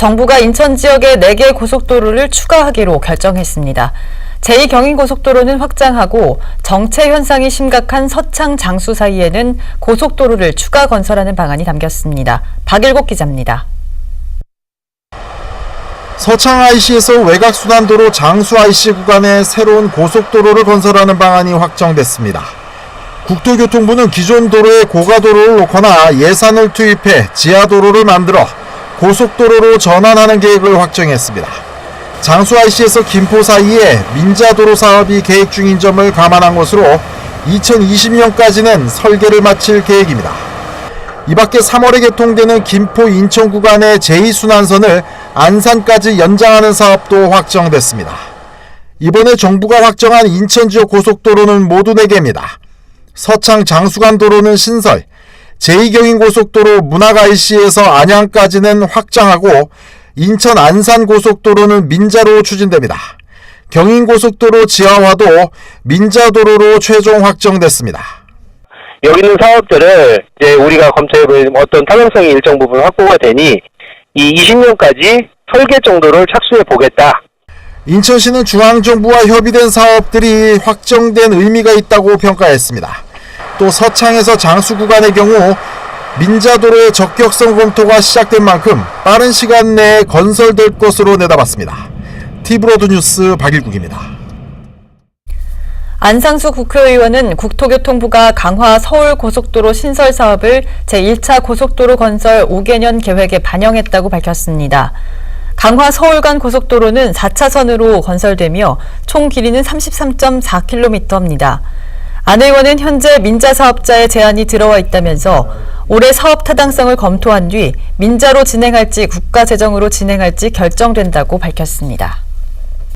정부가 인천 지역에 4개 고속도로를 추가하기로 결정했습니다. 제2경인고속도로는 확장하고 정체 현상이 심각한 서창 장수 사이에는 고속도로를 추가 건설하는 방안이 담겼습니다. 박일국 기자입니다. 서창 IC에서 외곽순환도로 장수 IC 구간에 새로운 고속도로를 건설하는 방안이 확정됐습니다. 국토교통부는 기존 도로에 고가도로를 놓거나 예산을 투입해 지하도로를 만들어 고속도로로 전환하는 계획을 확정했습니다. 장수 IC에서 김포 사이에 민자도로 사업이 계획 중인 점을 감안한 것으로 2020년까지는 설계를 마칠 계획입니다. 이 밖에 3월에 개통되는 김포 인천 구간의 제2순환선을 안산까지 연장하는 사업도 확정됐습니다. 이번에 정부가 확정한 인천 지역 고속도로는 모두 4개입니다. 서창 장수간 도로는 신설, 제2경인 고속도로 문학 IC에서 안양까지는 확장하고 인천 안산 고속도로는 민자로 추진됩니다. 경인 고속도로 지하화도 민자도로로 최종 확정됐습니다. 여기 있는 사업들을 이제 우리가 검토해볼 어떤 타당성이 일정 부분 확보가 되니 이 20년까지 설계 정도를 착수해 보겠다. 인천시는 중앙정부와 협의된 사업들이 확정된 의미가 있다고 평가했습니다. 또 서창에서 장수 구간의 경우 민자도로의 적격성 검토가 시작된 만큼 빠른 시간 내에 건설될 것으로 내다봤습니다. 티브로드 뉴스 박일국입니다. 안상수 국회의원은 국토교통부가 강화 서울고속도로 신설 사업을 제1차 고속도로 건설 5개년 계획에 반영했다고 밝혔습니다. 강화 서울 간 고속도로는 4차선으로 건설되며 총 길이는 33.4km입니다. 안 의원은 현재 민자 사업자의 제안이 들어와 있다면서 올해 사업 타당성을 검토한 뒤 민자로 진행할지 국가 재정으로 진행할지 결정된다고 밝혔습니다.